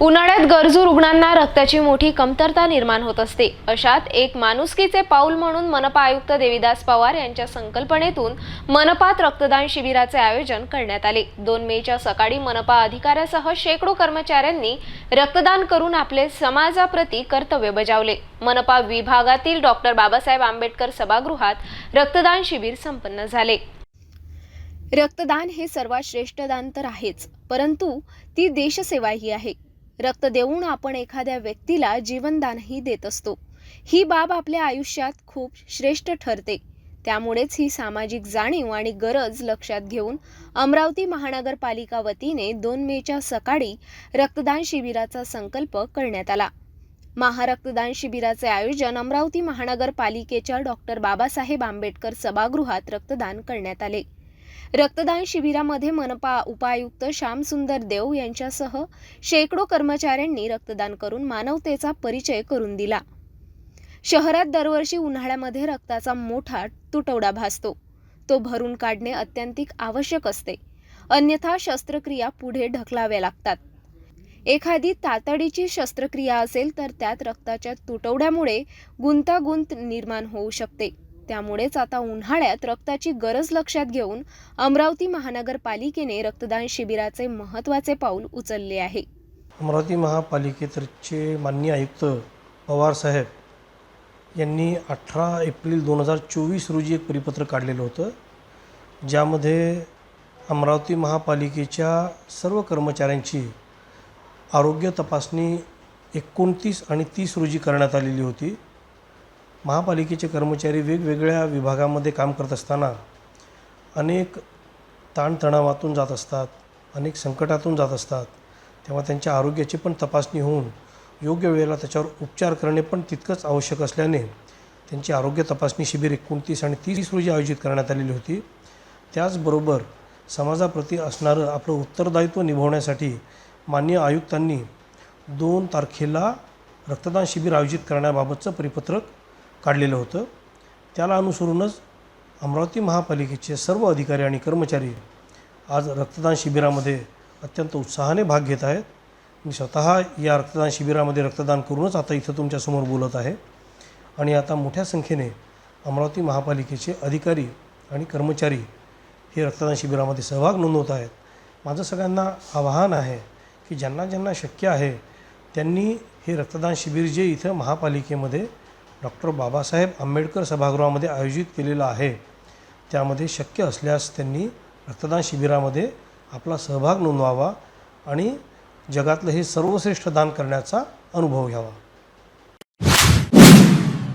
उन्हाळ्यात गरजू रुग्णांना रक्ताची मोठी कमतरता निर्माण होत असते. अशात एक माणुसकीचे पाऊल म्हणून मनपा आयुक्त देविदास पवार यांच्या संकल्पनेतून मनपात रक्तदान शिबिराचे आयोजन करण्यात आले. दोन मेच्या सकाळी मनपा अधिकाऱ्यासह शेकडो कर्मचाऱ्यांनी रक्तदान करून आपले समाजाप्रती कर्तव्य बजावले. मनपा विभागातील डॉक्टर बाबासाहेब आंबेडकर सभागृहात रक्तदान शिबिर संपन्न झाले. रक्तदान हे सर्वात श्रेष्ठ दान तर आहेच परंतु ती देशसेवाही आहे. रक्त देऊन आपण एखाद्या व्यक्तीला जीवनदानही देत असतो. ही बाब आपल्या आयुष्यात खूप श्रेष्ठ ठरते. त्यामुळेच ही सामाजिक जाणीव आणि गरज लक्षात घेऊन अमरावती महानगरपालिका वतीने दोन मेच्या सकाळी रक्तदान शिबिराचा संकल्प करण्यात आला. महारक्तदान शिबिराचे आयोजन अमरावती महानगरपालिकेच्या डॉक्टर बाबासाहेब आंबेडकर सभागृहात रक्तदान करण्यात आले. रक्तदान शिबिरामध्ये मनपा उपायुक्त श्यामसुंदर देव यांच्यासह शेकडो कर्मचाऱ्यांनी रक्तदान करून मानवतेचा परिचय करून दिला. शहरात दरवर्षी उन्हाळ्यामध्ये रक्ताचा मोठा तुटवडा भासतो. तो भरून काढणे अत्यंतिक आवश्यक असते. अन्यथा शस्त्रक्रिया पुढे ढकलाव्या लागतात. एखादी तातडीची शस्त्रक्रिया असेल तर त्यात रक्ताच्या तुटवड्यामुळे गुंतागुंत निर्माण होऊ शकते. त्यामुळेच आता उन्हाळ्यात रक्ताची गरज लक्षात घेऊन अमरावती महानगरपालिकेने रक्तदान शिबिराचे महत्त्वाचे पाऊल उचलले आहे. अमरावती महापालिकेतर्फे माननीय आयुक्त पवारसाहेब यांनी अठरा एप्रिल दोन हजार चोवीस रोजी एक परिपत्रक काढलेलं होतं ज्यामध्ये अमरावती महापालिकेच्या सर्व कर्मचाऱ्यांची आरोग्य तपासणी एकोणतीस आणि तीस रोजी करण्यात आलेली होती. महापालिकेचे कर्मचारी वेगवेगळ्या विभागामध्ये काम करत असताना अनेक ताणतणावातून जात असतात अनेक संकटातून जात असतात. तेव्हा त्यांच्या आरोग्याची पण तपासणी होऊन योग्य वेळेला त्याच्यावर उपचार करणे पण तितकंच आवश्यक असल्याने त्यांची आरोग्य तपासणी शिबिर एकोणतीस आणि तीस रोजी आयोजित करण्यात आलेली होती. त्याचबरोबर समाजाप्रती असणारं आपलं उत्तरदायित्व निभवण्यासाठी मान्य आयुक्तांनी दोन तारखेला रक्तदान शिबिर आयोजित करण्याबाबतचं परिपत्रक काढलेलं होतं. त्याला अनुसरूनच अमरावती महापालिकेचे सर्व अधिकारी आणि कर्मचारी आज रक्तदान शिबिरामध्ये अत्यंत उत्साहाने भाग घेत आहेत. मी स्वतः या रक्तदान शिबिरामध्ये रक्तदान करूनच आता इथं तुमच्यासमोर बोलत आहे. आणि आता मोठ्या संख्येने अमरावती महापालिकेचे अधिकारी आणि कर्मचारी हे रक्तदान शिबिरामध्ये सहभाग नोंदवत आहेत. माझं सगळ्यांना आवाहन आहे की ज्यांना ज्यांना शक्य आहे त्यांनी हे रक्तदान शिबिर जे इथं महापालिकेमध्ये डॉक्टर बाबासाहेब आंबेडकर सभागृहामध्ये आयोजित केलेलं आहे. त्यामध्ये शक्य असल्यास त्यांनी रक्तदान शिबिरामध्ये आपला सहभाग नोंदवावा आणि जगातलं हे सर्वश्रेष्ठ दान करण्याचा अनुभव घ्यावा.